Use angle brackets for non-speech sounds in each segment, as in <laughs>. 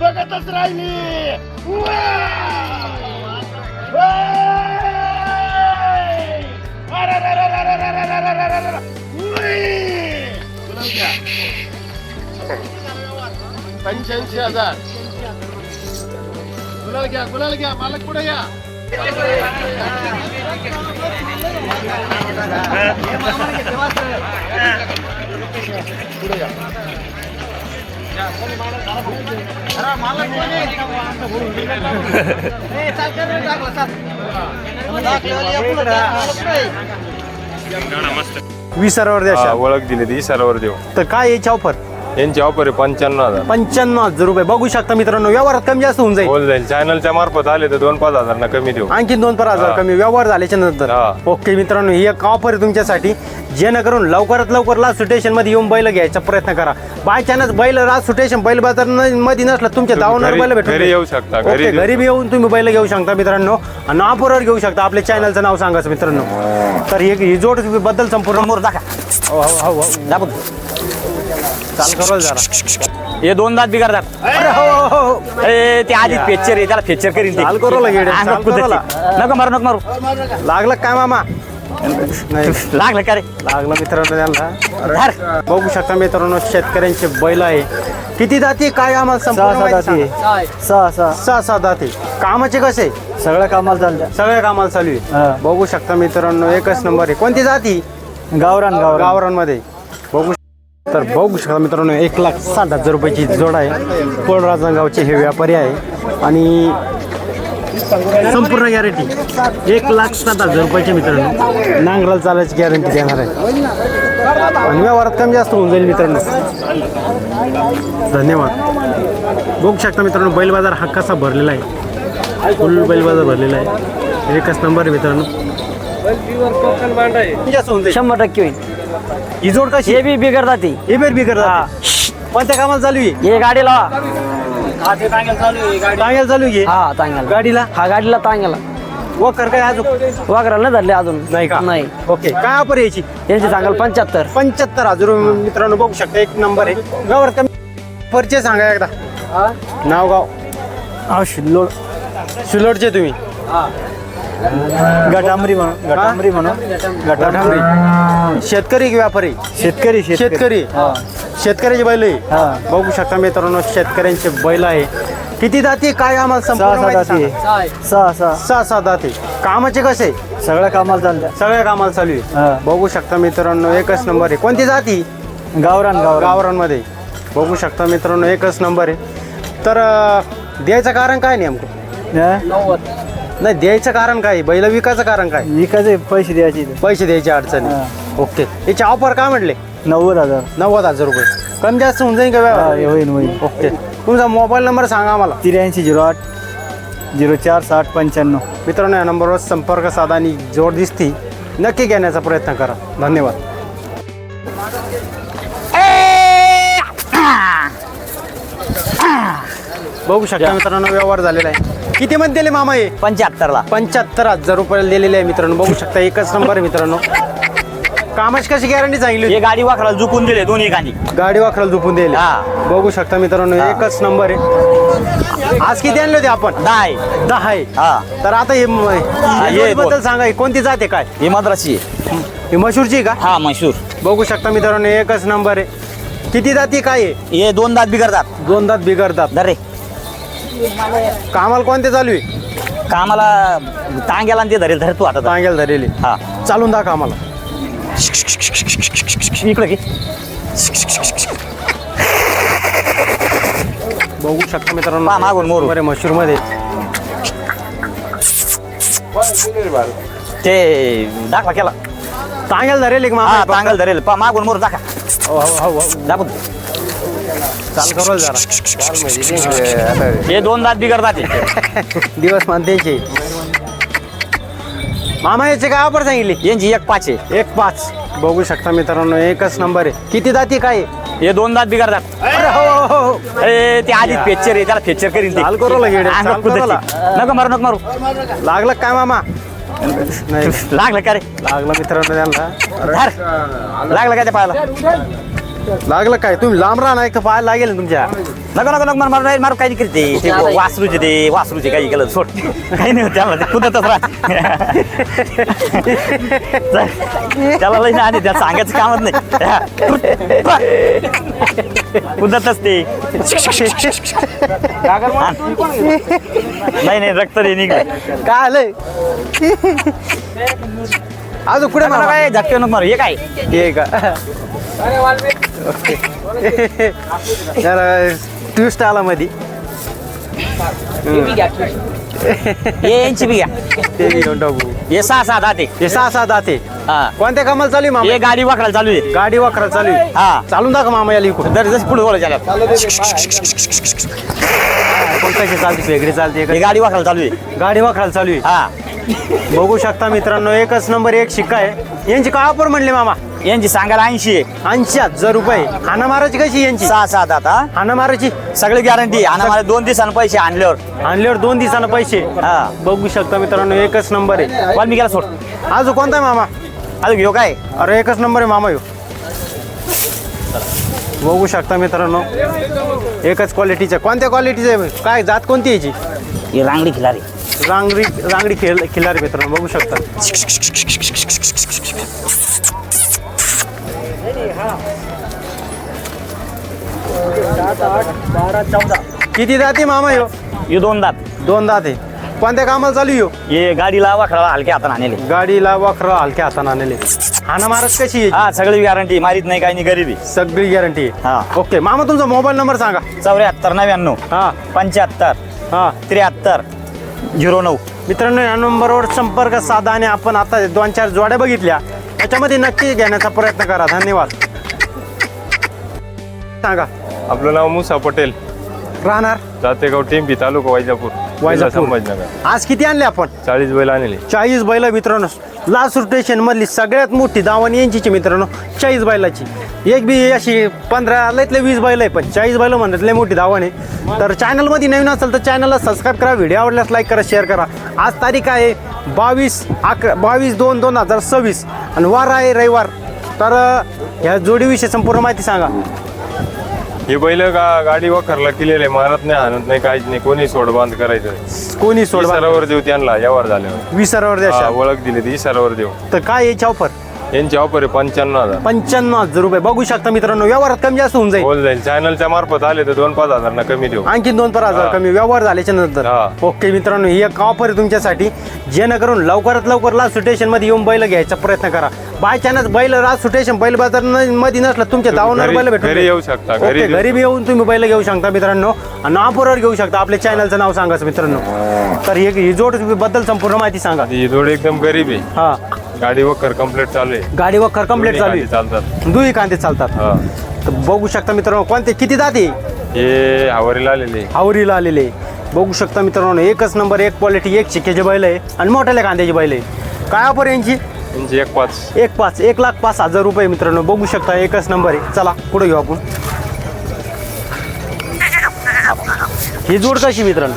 बघतच राहिली पंच्याऐंशी हजार गुलाल घ्या गुलाल घ्या मालक पुढे या पुढे या <laughs> विसारावर द्या हा, शाल. ओळख दिली ती सर्वर देऊ. तर काय याची ऑफर? यांची ऑफर आहे पंच्याण्णव हजार. पंच्याण्णव हजार रुपये. बघू शकता मित्रांनो व्यवहारात कमी जास्त होऊन जाईल. होऊन जाईल. चॅनलच्या मार्फत आले तर दोन पाच हजार ना कमी देऊ. आणखी दोन पाच हजार हा. कमी. व्यवहार झाल्याच्यानंतर. हा. ओके मित्रांनो ही एक ऑफर आहे तुमच्यासाठी. जेणेकरून लवकरात लवकर लास्ट स्टेशनमध्ये येऊन बैल घ्यायचा प्रयत्न करा. बाय चान्स बैल लास्ट स्टेशन बैल बाजार न- मध्ये नसला तुमच्या धावणार घरी- बैल भेटून घरी जाईल. येऊ शकता, घरी ओके देऊ घरी बी येऊन तुम्ही बैल घेऊ शकता मित्रांनो. आणि ऑफरवर घेऊ शकता. आपल्या चॅनलचं नाव सांगायचं मित्रांनो. तर ही ही जोडबद्दल संपूर्ण मोर दाखवा. हो हो हो. दाबून. चाल करू जरा. हे दोन दात बिगाडतात अरे हो हो हो. ए, ते आधी फेच्चर आहे त्याला फेच्चर करीन चाल करू. नको मारू नको मारू. लागलं काय मामा? नाही. लागलं का रे? लागलं मित्रांनो त्यांना. बघू शकता मित्रांनो शेतकऱ्यांचे बैल आहे. किती जाती काय आम्हाला माहिती सांगा. सहा सहा. सहा सहा जाती कामाचे कसे? सगळ्या कामाला चालत्या सगळ्या कामाला चालू. आहे. बघू शकता मित्रांनो एकच नंबर आहे. कोणती जाती गावरान गावरान. गावरांमध्ये बघू तर बघू शकता मित्रांनो एक लाख साठ हजार रुपयाची जोड आहे. पोळ राजनागावचे हे व्यापारी आहे. आणि संपूर्ण गॅरंटी एक लाख सात हजार रुपयाचे मित्रांनो नांगराला चालायची गॅरंटी देणार आहे. आणि व्यवहारात कमी जास्त होऊन जाईल मित्रांनो. धन्यवाद. बघू शकता मित्रांनो बैल बाजार हा कसा भरलेला आहे. फुल बैल बाजार भरलेला आहे. एकच नंबर मित्रांनो. शंभर टक्के होईल. ही जोड कशी? हे बी बिघडतात ती हे बेर बिगर कोणत्या कामाला चालू आहे? हे गाडी लावा टांग्याला चालू आहे हा तांग्याला गाडीला? हा गाडीला तांग्याला वखर काय अजून? वाकराला नाही धरले अजून. नाही का? नाही. ओके. काय ऑफर यायची यांची? सांगाल पंच्याहत्तर. पंच्याहत्तर हजार रुपये मित्रांनो बघू शकता एक नंबर आहे. गावर कमी. परिचय सांगा एकदा. नाव गाव. हा शिल्लोड. शिलोडचे तुम्ही. गटामरी म्हणून गटामरी म्हणून गटामरी. शेतकरी की व्यापारी? शेतकरी शेतकरी. शेतकऱ्याचे बैल आहे? हा. बघू शकता मित्रांनो शेतकऱ्यांचे बैल आहे. किती जाती काय आम्हाला सहा संपूर्ण सहा माहिती सांगा. सहा सहा. सहा सहा जाती कामाचे कसे? सगळ्या कामाला चालत्या सगळ्या कामाला चालू हा. आहे बघू शकता मित्रांनो एकच नंबर आहे. कोणती जाती? गावरान गावरान. गावरांमध्ये बघू शकता मित्रांनो एकच नंबर आहे. तर अं, द्यायचं कारण काय नेमकं? हा? नाही द्यायचं कारण काय? बैल विकायचं कारण काय? विकायचे पैसे द्यायचे. पैसे द्यायची अडचणी ओके. याचे ऑफर काय म्हटले? नव्वद हजार. नव्वद हजार रुपये. कमी जास्त होऊन जाईल का हा, व्यवहार? हे होईल ओके. तुमचा मोबाईल नंबर सांगा आम्हाला. त्र्याऐंशी झिरो आठ झिरो चार साठ पंच्याण्णव. मित्रांनो या नंबरवर संपर्क साधा आणि जोड दिसती. नक्की घेण्याचा प्रयत्न करा. धन्यवाद. बघू शकता मित्रांनो व्यवहार झालेला आहे. किती मध्ये दिले मामा हे पंच्याहत्तरला. पंच्याहत्तर हजार रुपयाला दिलेले आहे मित्रांनो. बघू शकता एकच नंबर आहे मित्रांनो. कामाची कशी गॅरंटी सांगितली हे गाडी वाकराला झुकून दिले दोन्ही होती? गाडी वाखराला झोपून दिले. हा. बघू शकता मित्रांनो एकच नंबर आहे. आज किती आणले होते आपण? दाय दहा आहे. हा. तर आता हे बद्दल सांगा हे कोणती जाते काय? ही मद्रासी आहे. ही मशूरची आहे का? हा म्हैसूर बघू शकता मित्रांनो एकच नंबर आहे. किती जाती काय आहे? हे दोन दात बिघडतात. दोन दात बिघडतात. धर रे कामाला कोणते चालू आहे? कामाला टांग्याला आणि ते धरेल धर तू आता. टांगेल धरेली. हा. चालून दाखवा आम्हाला इकडे घे. बघू शकता मित्रांनो. पहा, मागून मोरू. बरे मशूरमध्ये ते दाखवा केला. धरेल का हा मामा टांगल धरेल. पा मागून मोर दाखा हो, हो, हो, हो. दाखवून चाल करू जरा. हे दोन दात बिघडतात हे. <laughs> दिवस मानतेचे मामा याचे काय ऑफर सांगितली? यांची एक पाच आहे. एक पाच. बघू शकता मित्रांनो एकच नंबर आहे. किती जाती काय आहे? हे दोन दात बिघडतात अरे हो, हो, हो, हो. ए, ते आधी फेच्चर आहे त्याला फेच्चर करीन ते. चाल करू लागे चाल करू. ला. नको मारू नको मारू. लागलं काय मामा? <laughs> नाही. लागलं का रे? लागलं मित्रांनो त्यांना. धर. लागलं का ते पायाला? लागलं काय? तुम्ही लांब एक तर पाहायला लागेल ना तुमच्या. नको नको नको मारू मारू नाही करते. ते वासरूचे ते वासरूचे काही केलं सोड. काही नाही होत त्याला ते कुदतच राहते. त्याला लई नाही त्याला सांगायचं कामच नाही. कुदतच ते. नाही नाही रक्त रे निघलं. काय आलंय? अजून कुठे मला काय झटके नको मारू. हे काय? हे का? जरा ट्विस्ट आला मध्ये <laughs> यांची बी घ्या. ते बी घेऊन टाकू. हे सहा सहा दहा ते हे सहा सहा दाते. हा. कोणत्या कामाला चालू आहे मामा? हे गाडी वाकडायला चालू आहे. गाडी वाकरा चालू आहे. हा. चालून दाखव मामा याला इकडून. दर जस पुढे बोलायचं कोण कशी चालते वेगळी चालते हे? गाडी वाकडायला चालू आहे. गाडी वाकरायला चालू आहे. हा. बघू शकता मित्रांनो एकच नंबर एक शिक्का आहे. यांची ऑफर म्हणले मामा. यांची सांगायला ऐंशी. ऐंशी हजार रुपये. हाना मारायची कशी यांची? सहा सहा आता? हाना मारायची. सगळी गॅरंटी आणि मला दोन दिवसानं पैसे आणल्यावर. आणल्यावर दोन दिवसानं पैसे. हा. बघू शकता मित्रांनो एकच नंबर आहे. वाल्मिकीला सोड. अजून कोणता आहे मामा? अजून घेऊ काय? अरे एकच नंबर आहे मामा यो बघू शकता मित्रांनो एकच क्वालिटीचं कोणत्या क्वालिटीचं काय जात कोणती याची? ही रांगडी खिलारी. रांगडी रांगडी खेळ खिल्लार मित्रांनो बघू शकता. किती जाते मामा यो हे दोन दात. दोन दाते. कोणत्या कामाला चालू यो हे गाडीला वाकडाला हलक्या हाताने आणले. गाडीला वखरा हलक्या हाताने आणले. हाना मारत कशी आहे? हा सगळी गॅरंटी मारीत नाही काही नाही गरीबी. सगळी गॅरंटी हा. ओके मामा तुमचा मोबाईल नंबर सांगा. चौऱ्याहत्तर नव्याण्णव हा. पंच्याहत्तर हा. त्र्याहत्तर झिरो नऊ. मित्रांनो या नंबरवर संपर्क साधा आणि आपण आता दोन चार जोड्या बघितल्या. त्याच्यामध्ये नक्की घेण्याचा प्रयत्न करा. धन्यवाद. सांगा. आपलं नाव मुसा पटेल. राहणार? जातेगाव टेंबी तालुका वैजापूर जिल्हा वैजापूर. संभाजीनगर. आज किती आणले आपण? चाळीस बैल आणले. चाळीस बैल मित्रांनो लास्ट स्टेशन मधली सगळ्यात मोठी दावण यांचीची मित्रांनो चाळीस बैलाची. एक बी अशी पंधरा लयतले वीस बैल आहे पण चाळीस बैल म्हणत लय मोठी आहे. तर चॅनलमध्ये नवीन असेल तर चॅनलला सबस्क्राईब करा व्हिडिओ आवडल्यास लाईक करा शेअर करा. आज तारीख आहे बावीस अकरा बावीस दोन दोन हजार सव्वीस आणि वार आहे रविवार. तर ह्या जोडीविषयी संपूर्ण माहिती सांगा. हे बैल गा गाडी वखरला केलेले मारत नाही हाणत नाही काहीच नाही कोणी सोड बांध करायचं कोणी सोड इसारावर देऊ त्यांना व्यवहार झाल्यावर. विसरावर द्या ओळख दिली ती इसारावर देऊ तर काय याची ऑफर यांची ऑफर आहे पंच्याण्णव हजार. पंच्याण्णव हजार रुपये. बघू शकता मित्रांनो व्यवहारात कमी जास्त होऊन जाईल. बोल जाईल. चॅनलच्या मार्फत आले तर दोन पाच हजार ना कमी देऊ. आणखी दोन पाच हजार हा. कमी व्यवहार झाल्याच्यानंतर. हा. ओके मित्रांनो ही एक ऑफर आहे तुमच्यासाठी. जेणेकरून लवकरात लवकर लास्ट स्टेशनमध्ये येऊन बैल घ्यायचा प्रयत्न करा. बाय चान्स बैल लास्ट स्टेशन बैल बाजार न- मध्ये नसलं तुमच्या धावणार घरी- बैल भेटून घरी जाईल. येऊ शकता, घरी ओके, देऊ घरी बी येऊन तुम्ही बैल घेऊ शकता मित्रांनो. आणि ऑफरवर घेऊ शकता. आपल्या चॅनलचं नाव सांगा मित्रांनो. तर हे ही जोडबद्दल संपूर्ण माहिती सांगा. ही जोड एकदम गरीब आहे. हा. गाडी वखर कंप्लीट चालू आहे. गाडी वखर कंप्लीट चालू आहे. चालतात. दुई कांदे चालतात. हा. तर बघू शकता मित्रांनो कोणते किती जाते हे हवारीला आलेले आवरीला आलेले बघू शकता मित्रांनो एकच नंबर एक क्वालिटी एक चिक्क्याचे बैल आहे आणि मोठ्याल्या कांद्याची बैल आहे. काय ऑफर यांची? एक पाच. एक पाच एक लाख पाच हजार रुपये मित्रांनो. बघू शकता एकच नंबर आहे. चला पुढे घेऊ आपण. ही जोड कशी मित्रांनो?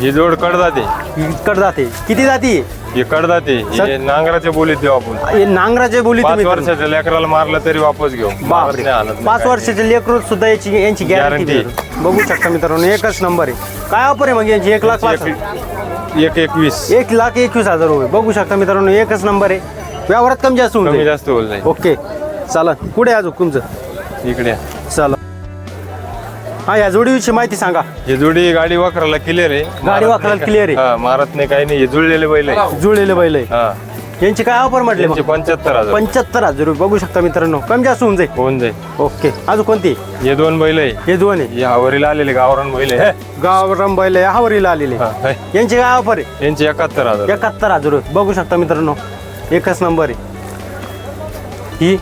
ही जोड कडदाते. ही कड जाते किती जाती हे कडदाते हे नांगराच्या बोलीत देऊ आपण. हे नांगराचे बोली पाच तुम्ही वर्षाच्या लेकराला मारलं तरी वापस घेऊ. मारत बापरे नाही, आणत नाही पाच. वर्षाचे लेकरू सुद्धा याची यांची गॅरंटी Guarantee. बघू शकता मित्रांनो एकच नंबर आहे. काय ऑफर आहे मग यांची? एक लाख पाच एक एक एकवीस. एक लाख एकवीस हजार रुपये. बघू शकता मित्रांनो एकच नंबर आहे. व्यवहारात कमी जास्त होऊन कमी जाईल. जास्त होईल ओके. चला पुढे अजून तुमचं. इकडे. चला. हा या जोडीविषयी माहिती सांगा. ही जोडी गाडी वाकराला क्लिअर आहे. मारत वाकराला clear आहे. हा, मारत नाही काही नाही. हे जुळलेले बैल आहे. जुळलेले बैल आहे. हा. यांची काय ऑफर म्हटले यांचे पंच्याहत्तर हजार. पंच्याहत्तर हजार रुपये. बघू शकता मित्रांनो. कमी जास्त होऊन जाईल. होऊन जाईल. ओके. अजून कोणती? हे दोन बैल आहे. हे दोन आहे. हे हवारीला आलेले गावरान बैल आहे. गावराम बैल आहे हावरीला आलेले. हा, हाय. यांची काय ऑफर आहे? यांचे एकाहत्तर हजार. एकाहत्तर हजार रुपये. बघू शकता मित्रांनो. एकच नंबर आहे. ही?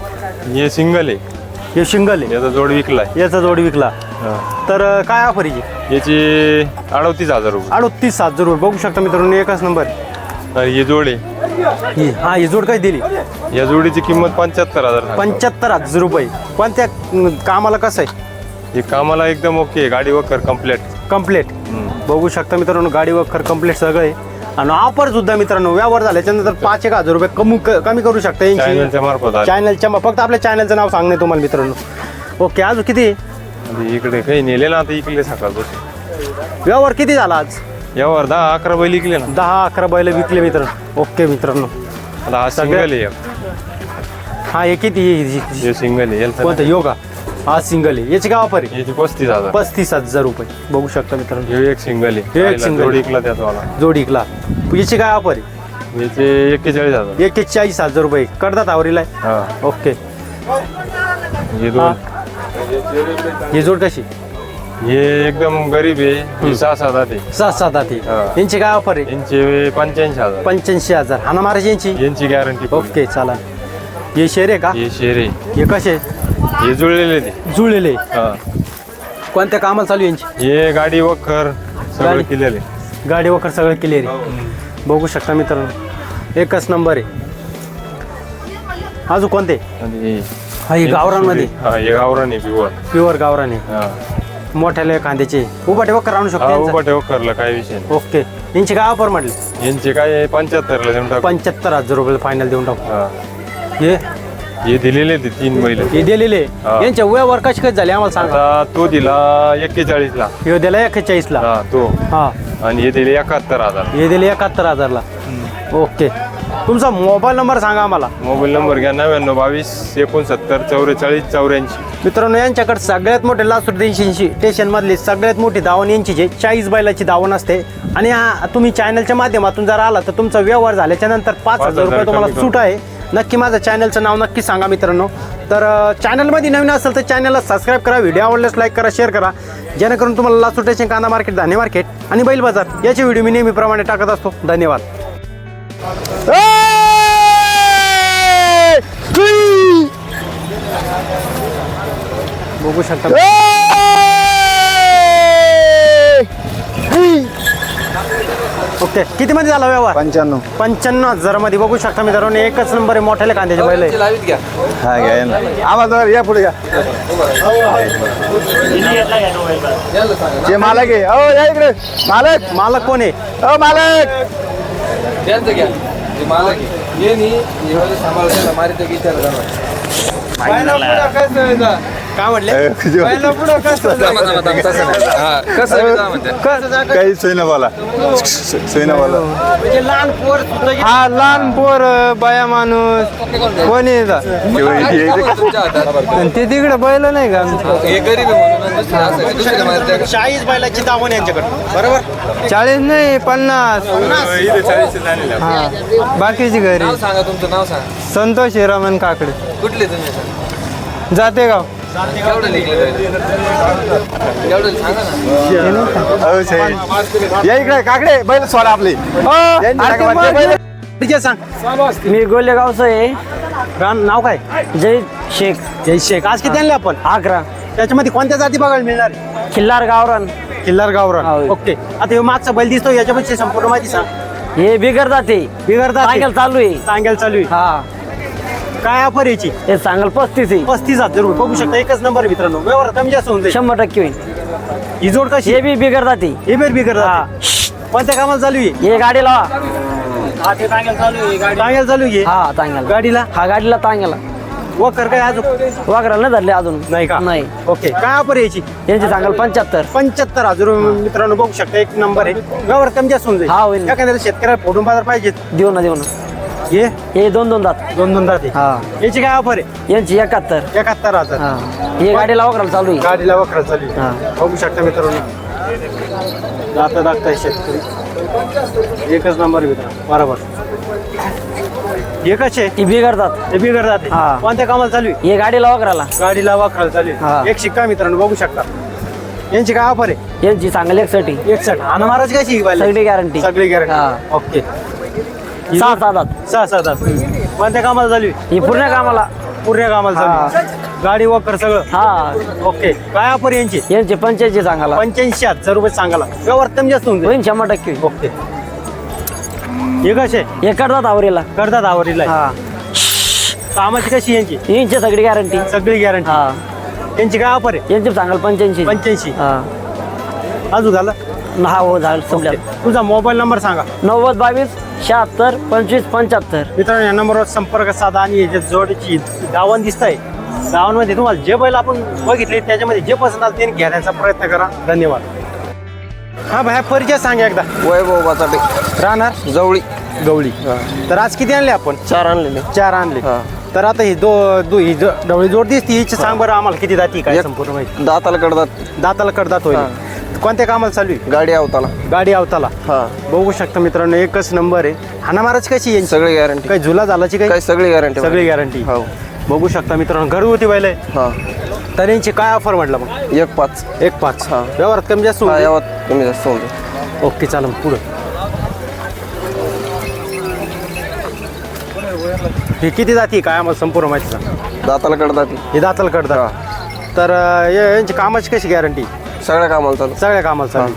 हे सिंगल आहे. हे शिंगल आहे. याचा जोड विकलाय याचा जोड विकला. तर अं, काय ऑफर आहे याची अडतीस हजार रुपये. अडतीस हजार रुपये. बघू शकता मित्रांनो एकच नंबर. आणि ही जोड आहे. ही हा ही जोड काय दिली? या जोडीची किंमत पंच्याहत्तर हजार. पंच्याहत्तर हजार रुपये. कोणत्या अं, कामाला कसं आहे? ही कामाला एकदम ओके. गाडी वकर कंप्लीट कंप्लीट बघू शकता मित्रांनो गाडी वखर कंप्लीट सगळं आहे. आणि ऑफर सुद्धा मित्रांनो व्यवहार झाल्याच्यानंतर पाच एक हजार रुपये कमी कमी करू शकता. यांची चॅनलच्या मार्फत आले. चॅनलच्या फक्त आपल्या चॅनलचं नाव सांगणे तुम्हाला मित्रांनो. ओके अजून किती? आणि इकडे काही नेले ना आता इकडे सकाळपासून व्यवहार किती झाला आज? यावर दहा अकरा बैल इकले ना. दहा अकरा बैल विकले मित्रांनो. ओके मित्रांनो. आता हा सिंगल आहे. एक. हा हे किती? हे सिंगल आहे. याला कोणतं? योगा. हा सिंगल आहे. याची काय ऑफर आहे? याची पस्तीस हजार. पस्तीस हजार रुपये. बघू शकता मित्रांनो. हे एक सिंगल आहे. हे एक पहिला single. जोड इकला त्याचा वाला जोडीकला. याची काय ऑफर आहे? याचे एक्केचाळीस हजार. एक्केचाळीस हजार रुपये. करतात आवरीला? आहे हा. ओके. हे दोन. ही. जोड कशी? हे एकदम गरीब आहे. हे सहा सात आहे सहा सात आती हा. यांची काय ऑफर आहे? यांचे पंच्याऐंशी हजार. पंच्याऐंशी हजार. हाना महाराज यांची? यांची गॅरंटी ओके चला हे शेर आहे का? हे शेरे हे कसे? हे जुळलेले ते. जुळलेले. हा. कोणत्या कामाला चालू यांची? हे गाडी वखर सगळं गाडी? केलेले. गाडी वगैरे सगळं क्लिअर आहे बघू शकता मित्रांनो. एकच नंबर आहे. अजून कोणते? आणि हा हे गावरांमध्ये हा हे गावरान आहे पिवर प्युअर गावराने हा. मोठ्याले कांद्याचे उभा वकर आणू शकतो हा यांचा? उभा ठेव करला काय विषय. ओके. यांची काय ऑफर म्हटली? यांचे काय पंच्याहत्तरला देऊन टाकू. पंच्याहत्तर हजार रुपये फायनल देऊन टाकू. हा. हे? हे दिलेले ते तीन महिला. हे दिलेले? हा. यांच्या वयावर कशी कशी झाले आम्हाला सांगा. आता तो दिला एक्केचाळीस ला हे दिला एक्केचाळीसला. हा तो. हा. आणि हे दिले एकाहत्तर हजार. हे दिले एकाहत्तर हजारला. ओके. तुमचा मोबाईल नंबर सांगा आम्हाला. मोबाईल नंबर घ्या नव्याण्णव बावीस एकोणसत्तर चौवेचाळीस चौऱ्याऐंशी. मित्रांनो यांच्याकडे सगळ्यात मोठे लासूर स्टेशनची स्टेशनमधली सगळ्यात मोठी दावण यांची जे चाळीस बैलाची दावण असते. आणि हा तुम्ही चॅनलच्या माध्यमातून जर आला तर तुमचा व्यवहार झाल्याच्यानंतर पाच पाच हजार रुपये तुम्हाला कमी सूट आहे. नक्की माझं चॅनलचं नाव नक्की सांगा मित्रांनो. तर चॅनलमध्ये नवीन असेल तर चॅनलला सबस्क्राईब करा व्हिडिओ आवडल्यास लाईक करा शेअर करा. जेणेकरून तुम्हाला लासूर स्टेशन कांदा मार्केट धान्य मार्केट आणि बैल बाजार याचे व्हिडिओ मी नेहमीप्रमाणे टाकत असतो. धन्यवाद. बघू शकता. ओके. किती मध्ये झाला व्यवहार? पंच्याण्णव. पंच्याण्णव हजारमध्ये बघू शकता मित्रांनो एकच नंबर आहे मोठ्याले कांद्याचे बैल. आहे. हा घ्या ना आवाज वर या पुढे घ्या. जे मालक आहे. अहो या इकडे. मालक. मालक कोण आहे? अहो मालक. त्यांचं काय म्हटले काही बोला म्हणजे लहान पोर सुद्धा हा लहान पोर बाया माणूस कोणी ते तिकडे बैल नाही का? हे मारी चाळीस बैलाची दावण यांच्याकडे. बरोबर? चाळीस नाही पन्नास. हा बाकीची घरी. नाव सांगा तुमचं नाव सांगा. संतोष हिरामन काकडे. कुठले तुम्ही? जातेगाव केवढं लिहिलं एवढं सांगा ना या इकडे काकडे बैल सोडा आपली. सांग. मी गोलेगावचं आहे. रान नाव काय? जय शेख. जय शेख. आज किती आणले आपण? आग्रा त्याच्यामध्ये कोणत्या जाती बघायला मिळणार? खिल्लार गावरान. किल्लार गावरान. होय. ओके. आता हे मागचा बैल दिसतो याच्यापेक्षा संपूर्ण माहिती सांग. हे बिगर जाते. बिगरदा सांगेल चालू आहे. सांगायला चालू आहे. हा. काय ऑफर याची? हे सांगेल पस्तीस आहे. पस्तीस हजार रुपये. बघू शकता एकच नंबर मित्रांनो. व्यवहार कमी जास्त होऊन जाईल. शंभर टक्के होईल. ही जोड कशी? हे बी बिगर जाते. हे बेर बिगर हा. कोणत्या कामाला चालू आहे? हे गाडी. लावा चालू आहे? हा तांग्याला गाडीला? हा गाडीला तांग्याला वकर काय अजून? वाकराला नाही धरले अजून. नाही का? नाही. ओके. काय ऑफर याची? यांचे सांगाल पंच्याहत्तर. पंच्याहत्तर हजार रुपये मित्रांनो बघू शकता एक नंबर आहे. व्यवहार कमी जास्त होऊन हा, जाईल होईल. एखाद्याला शेतकऱ्याला फोडून बाजार पाहिजे देऊ ना देऊ ना. हे? हे दोन दोन दात. दोन दोन हा. याची काय ऑफर आहे? यांची एकाहत्तर. एकाहत्तर हजार. हा. हे गाडीला वाकराला चालू आहे. गाडीला वखरा चालू आहे. हा. बघू शकता मित्रांनो. दाता दाखताय शेतकरी. एकच नंबर आहे मित्रांनो. बरोबर. एकच आहे? ती बिघडतात ते बिगर जाते हा. कोणत्या कामाला चालू आहे? हे गाडीला वाकराला गाडीला वखरा चालू हा. आहे एक शिक्का मित्रांनो बघू शकता. यांची काय ऑफर आहे? यांची सांगेल एकसाठी एकसठ आणि महाराज कशी आहे? सगळी गॅरंटी सगळी हा. गॅरंटी ओके सहा सहा दात सहा सहा दात कोणत्या कामाला आहे ही पूर्ण कामाला. पूर्ण कामाला आहे गाडी वखर सगळं? हा. ओके. काय ऑफर यांची? यांचे पंच्याऐंशी सांगाला पंच्याऐंशी हजार रुपये सांगाला व्यवहार कमी जास्त होऊन जाईल. होईन शंभर टक्के. ओके. हे कसे? हे करतात आवरीला. करतात आवरीला. हा. कामाची कशी यांची? यांची सगळी गॅरंटी सगळी गॅरंटी हा. यांची काय ऑफर आहे? यांची सांगाल पंच्याऐंशी. पंच्याऐंशी. हा. अजून झालं? हा हो झालं संपल्या तुझा मोबाईल नंबर सांगा. नव्वद बावीस शहात्तर पंचवीस पंच्याहत्तर. मित्रांनो या नंबरवर संपर्क साधा आणि याच्या जोडीची दावण दिसत आहे गावांमध्ये तुम्हाला जे बैल आपण बघितले त्याच्यामध्ये जे पसंत आलं ते घेण्याचा प्रयत्न करा. धन्यवाद. हा भाई परिचय सांगा एकदा. वैभव बाचाटे राहणार? जवळी. गवळी. तर आज किती आणले आपण? चार आणलेले. चार आणले. हा. तर आता ही दो दो ही ज- ढवळी जोड दिसती हिची सांग बरं आम्हाला किती जाती काय एक- संपूर्ण माहिती. दाताला कडदात. दाताला कडदात होईल. कोणत्या कामाला चालू आहे? गाडी आवताला. गाडी अवताला हा. बघू शकता मित्रांनो एकच नंबर आहे. हाना महाराज कशी यांची? सगळी गॅरंटी काही झुला झालाची काय काही सगळी गॅरंटी सगळी गॅरंटी हो. बघू शकता मित्रांनो घरगुती बैल आहे. हा. तर यांची काय ऑफर म्हटलं मग? एक पाच. एक पाच. हा. व्यवहारात कमी जास्त हा यावत कमी जास्त होऊन जाईल. ओके चालेल पुढं. हे किती जाती काय आम्हाला संपूर्ण माहिती सांग. दाताला कडदाती हे दाताला कडतात तर अं, या- यांची कामाची कशी गॅरंटी सगळ्या कामाला चालू. सगळ्या कामाला चालू.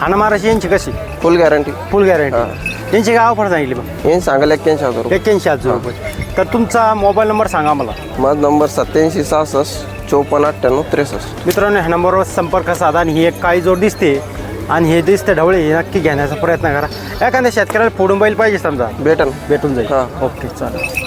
हाना महाराज यांची कशी? फुल गॅरंटी फुल गॅरंटी यांची काय ऑफर सांगितली मग? हे सांगायला एक्क्याऐंशी हजार रुपये. एक्क्याऐंशी हजार रुपये. तर तुमचा मोबाईल नंबर सांगा मला माझा नंबर सत्याऐंशी सहासष्ट चौपन्न अठ्ठ्याण्णव त्रेसष्ट. मित्रांनो ह्या नंबरवर संपर्क साधा आणि ही एक काळी जोड दिसते. आणि हे दिसते ढवळे हे नक्की घेण्याचा प्रयत्न करा. एखाद्या शेतकऱ्याला फोडून बैल पाहिजे समजा. भेटन. भेटून जाईल. हा. ओके चालेल.